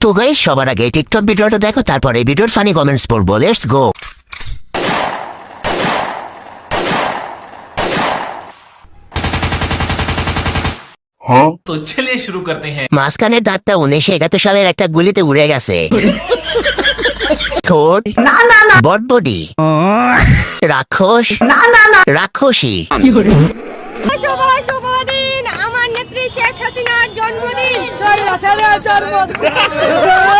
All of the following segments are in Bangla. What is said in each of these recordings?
তো গাইস সবার আগে টিকটক ভিডিওটা দেখো তারপর এই ভিডিওর ফানি কমেন্টস পড়ব। লেটস গো তো চলে শুরু করতে হ্যাঁ। মাঝখানের দাঁতটা উনিশশো একাত্তর সালের একটা গুলিতে উড়ে গেছে। ঠোঁট না না না। বডবডি রাক্ষস? না না না। রাক্ষসী? হাসিনার জন্মদিন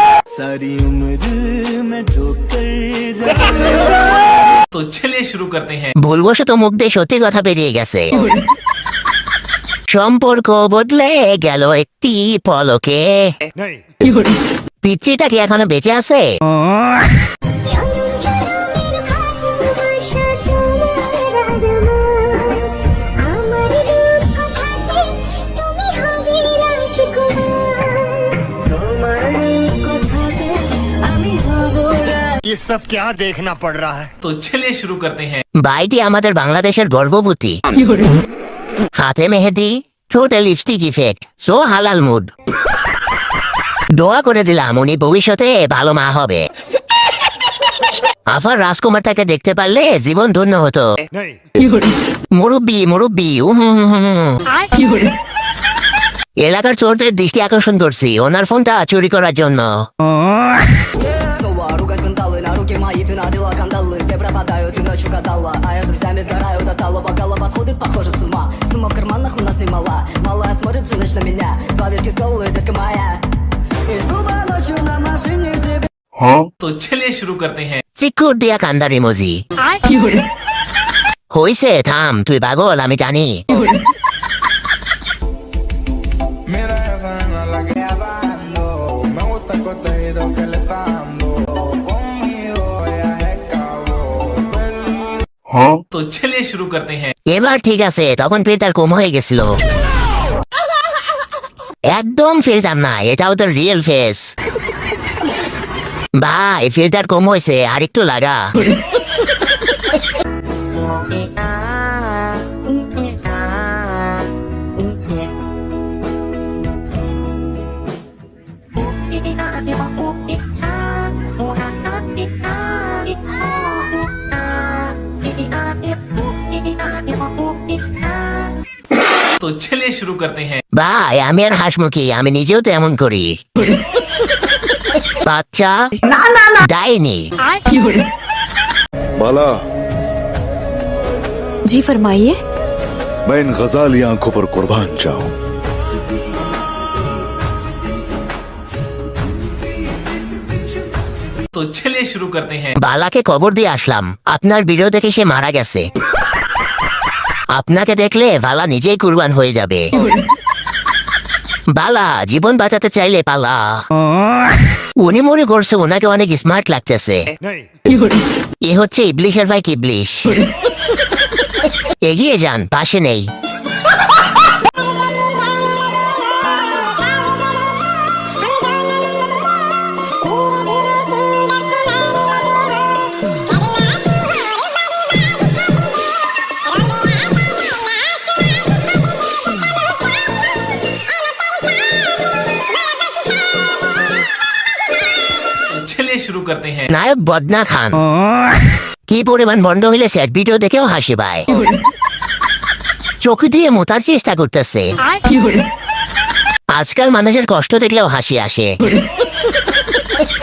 तो चलिए शुरू करते हैं ভুলবশত মুখ দিয়ে সত্যি কথা বেরিয়ে গেছে সম্পর্ক বদলে গেল একটি পলকে পিচ্ছিটা কি এখনো বেঁচে আছে ये सब क्या देखना पड़ रहा है तो चलिए शुरू करते हैं ভাইটি আমাদের বাংলাদেশের গর্ভবতী হাতে মেহেদি ঠোঁটে লিপস্টিক ইফেক্ট সো হালাল মুড দোয়া করে দিলাম উনি ভবিষ্যতে ভালো মা হবে আফার রাজকুমারটাকে দেখতে পারলে জীবন ধন্য হতো नहीं মুরব্বি মুরব্বি এলাকার চোরদের দৃষ্টি আকর্ষণ করছি ওনার ফোনটা চুরি করার জন্য пропадаю, ты ночью гадала А я с друзьями сгораю до талого Голова сходит, похоже, с ума Сумма в карманах у нас немала Малая смотрит всю ночь на меня Два виски с колы, детка моя Из клуба ночью на машине к тебе तो चलिए शुरू करते हैं চিকুর দিয়া কান্দার ইমোজি হইছে থাম তুই পাগল আমি জানি Mira esa nena la que está dando. Me gusta el contenido que le está dando. হ্যাঁ তো ছেলে শুরু করতে হ্যাঁ এবার ঠিক আছে তখন ফির তার কম হয়ে গেছিল একদম ফিল্টার না এটাও তো রিয়েল ফেস ভাই ফিল্টার কম হয়েছে আর একটু লাগা तो चलिए शुरू करते हैं ভাই আমি আর হাসমুখী আমি নিজেও তো এমন করি বাচ্চা ডাইনি बाला जी फरमाइए मैं इन गजाली आंखों पर कुर्बान जाऊं तो चलिए शुरू करते हैं বালাকে কবর দিয়ে আসলাম আপনার ভিডিও দেখে সে মারা গেছে আপনাকে দেখলে ভালা নিজেই কুরবান হয়ে যাবে। বালা, জীবন বাঁচাতে চাইলে পালা। উনি মনে করছে ওনাকে অনেক স্মার্ট লাগতেছে। এ হচ্ছে ইবলিশের ভাই কিবলিশ। এগিয়ে যান, পাশে নেই। चलिए शुरू करते हैं নায়ক বদনা খান কি পরিমাণ বন্ধ হইলে স্যার ভিডিও দেখেও হাসি পায় চোখ দিয়ে মোতার চেষ্টা করতেছে আজকাল মানুষের কষ্ট দেখলেও হাসি আসে